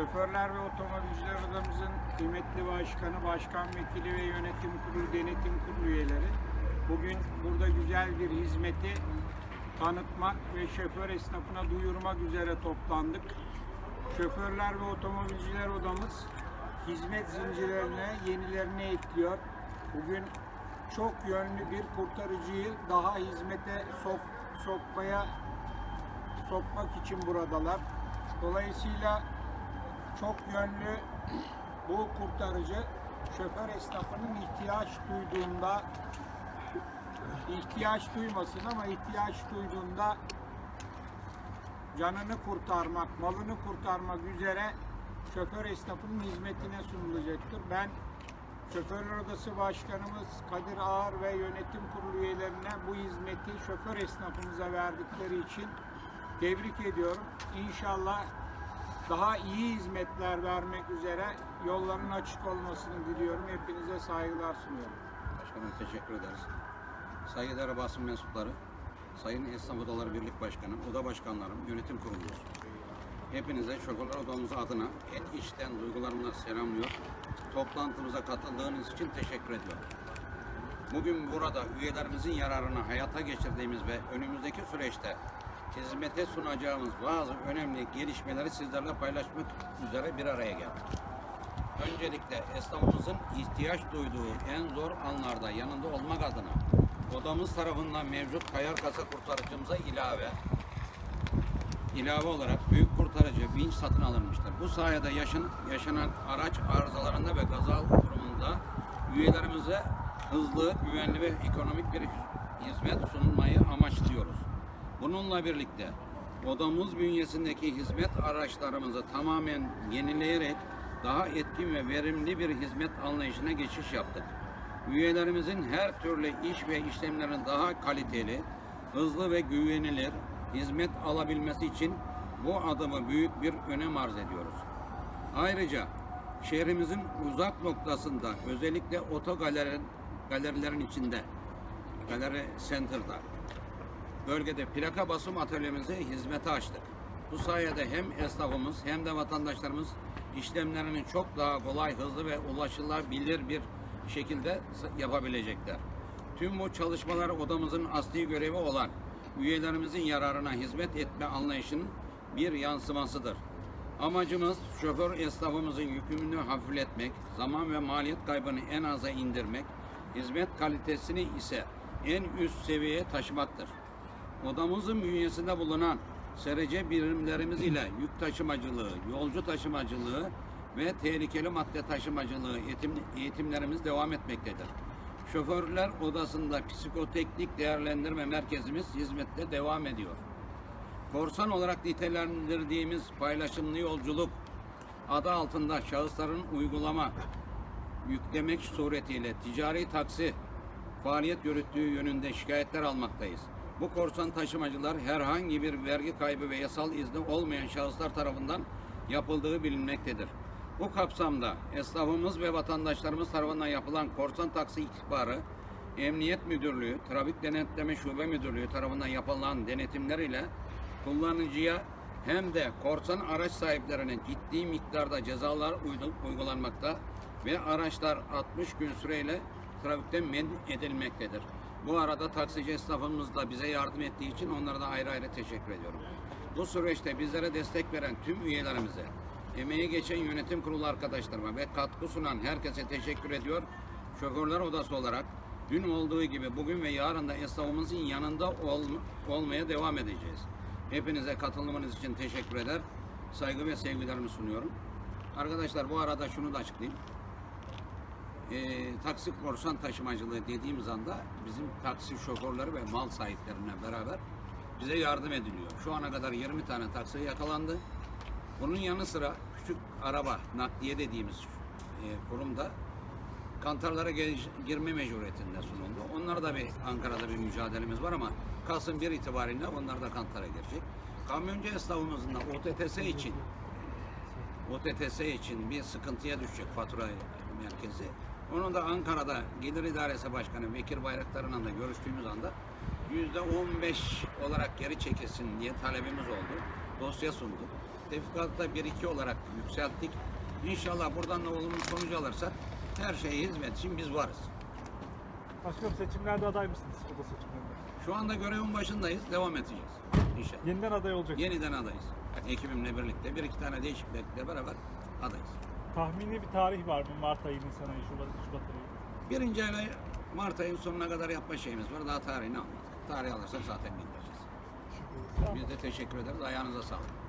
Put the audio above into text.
Şoförler ve Otomobilciler Odamızın kıymetli başkanı, başkan vekili ve yönetim kurulu, denetim kurulu üyeleri bugün burada güzel bir hizmeti tanıtmak ve şoför esnafına duyurmak üzere toplandık. Şoförler ve Otomobilciler Odamız hizmet zincirlerine yenilerini ekliyor. Bugün çok yönlü bir kurtarıcıyı daha hizmete sok, sokmaya sokmak için buradalar. Dolayısıyla çok yönlü bu kurtarıcı şoför esnafının ihtiyaç duyduğunda ihtiyaç duymasın ama ihtiyaç duyduğunda canını kurtarmak, malını kurtarmak üzere şoför esnafının hizmetine sunulacaktır. Ben Şoförler Odası Başkanımız Kadir Ağar ve yönetim kurulu üyelerine bu hizmeti şoför esnafımıza verdikleri için tebrik ediyorum. İnşallah daha iyi hizmetler vermek üzere yolların açık olmasını diliyorum. Hepinize saygılar sunuyorum. Başkanım teşekkür ederiz. Saygıdeğer basın mensupları, Sayın Esnaf Odaları Birlik Başkanı, Oda Başkanlarım, Yönetim Kurulumuz. Hepinize Şoförler Odamız adına en içten duygularımla selamlıyor. Toplantımıza katıldığınız için teşekkür ediyorum. Bugün burada üyelerimizin yararına hayata geçirdiğimiz ve önümüzdeki süreçte hizmete sunacağımız bazı önemli gelişmeleri sizlerle paylaşmak üzere bir araya geldik. Öncelikle esnafımızın ihtiyaç duyduğu en zor anlarda yanında olmak adına odamız tarafından mevcut kayar kasa kurtarıcımıza ilave ilave olarak büyük kurtarıcı vinç satın alınmıştır. Bu sayede yaşın, yaşanan araç arızalarında ve kaza durumunda üyelerimize hızlı, güvenli ve ekonomik bir hizmet sunmayı amaçlıyoruz. Bununla birlikte odamız bünyesindeki hizmet araçlarımızı tamamen yenileyerek daha etkin ve verimli bir hizmet anlayışına geçiş yaptık. Üyelerimizin her türlü iş ve işlemlerin daha kaliteli, hızlı ve güvenilir hizmet alabilmesi için bu adımı büyük bir önem arz ediyoruz. Ayrıca şehrimizin uzak noktasında özellikle otogalerin galerilerin içinde Galeri Center'da bölgede plaka basım atölyemizi hizmete açtık. Bu sayede hem esnafımız hem de vatandaşlarımız işlemlerini çok daha kolay, hızlı ve ulaşılabilir bir şekilde yapabilecekler. Tüm bu çalışmalar odamızın asli görevi olan üyelerimizin yararına hizmet etme anlayışının bir yansımasıdır. Amacımız şoför esnafımızın yükümlülüğünü hafifletmek, zaman ve maliyet kaybını en aza indirmek, hizmet kalitesini ise en üst seviyeye taşımaktır. Odamızın bünyesinde bulunan SRC birimlerimiz ile yük taşımacılığı, yolcu taşımacılığı ve tehlikeli madde taşımacılığı eğitim, eğitimlerimiz devam etmektedir. Şoförler odasında psikoteknik değerlendirme merkezimiz hizmette devam ediyor. Korsan olarak nitelendirdiğimiz paylaşımlı yolculuk adı altında şahısların uygulama yüklemek suretiyle ticari taksi faaliyet yürüttüğü yönünde şikayetler almaktayız. Bu korsan taşımacılar herhangi bir vergi kaybı ve yasal izni olmayan şahıslar tarafından yapıldığı bilinmektedir. Bu kapsamda esnafımız ve vatandaşlarımız tarafından yapılan korsan taksi ihbarı Emniyet Müdürlüğü, Trafik Denetleme Şube Müdürlüğü tarafından yapılan denetimler ile kullanıcıya hem de korsan araç sahiplerine ciddi miktarda cezalar uygulanmakta ve araçlar 60 gün süreyle trafikten men edilmektedir. Bu arada taksici esnafımız da bize yardım ettiği için onlara da ayrı ayrı teşekkür ediyorum. Bu süreçte bizlere destek veren tüm üyelerimize, emeği geçen yönetim kurulu arkadaşlarıma ve katkı sunan herkese teşekkür ediyor. Şoförler Odası olarak dün olduğu gibi bugün ve yarın da esnafımızın yanında ol- olmaya devam edeceğiz. Hepinize katılımınız için teşekkür eder. Saygı ve sevgilerimi sunuyorum. Arkadaşlar bu arada şunu da açıklayayım. Ee, taksi korsan taşımacılığı dediğimiz anda bizim taksi şoförleri ve mal sahiplerine beraber bize yardım ediliyor. Şu ana kadar 20 tane taksi yakalandı. Bunun yanı sıra küçük araba nakliye dediğimiz e, kurumda kantarlara girme mecburiyetinde sunuldu. Onlar da bir Ankara'da bir mücadelemiz var ama Kasım 1 itibariyle onlar da kantara girecek. Kamyoncu esnafımızın da OTTS için OTTS için bir sıkıntıya düşecek fatura merkezi. Onun da Ankara'da Gelir İdaresi Başkanı Bekir Bayraktar'la da görüştüğümüz anda yüzde 15 olarak geri çekilsin diye talebimiz oldu. Dosya sunduk. Tefikatı da 1-2 olarak yükselttik. İnşallah buradan da olumlu sonucu alırsak her şeye hizmet için biz varız. Başkanım seçimlerde aday mısınız? Oda seçimlerinde. Şu anda görevin başındayız. Devam edeceğiz. İnşallah. Yeniden aday olacak. Yeniden adayız. Ekibimle birlikte bir iki tane değişiklikle beraber adayız. Tahmini bir tarih var mı? Mart ayı, Nisan ayı, Şubat, Şubat ayı. Birinci ayla Mart ayın sonuna kadar yapma şeyimiz var. Daha tarihini almadık. Tarih alırsak zaten bildireceğiz. Biz de teşekkür ederiz. Ayağınıza sağlık.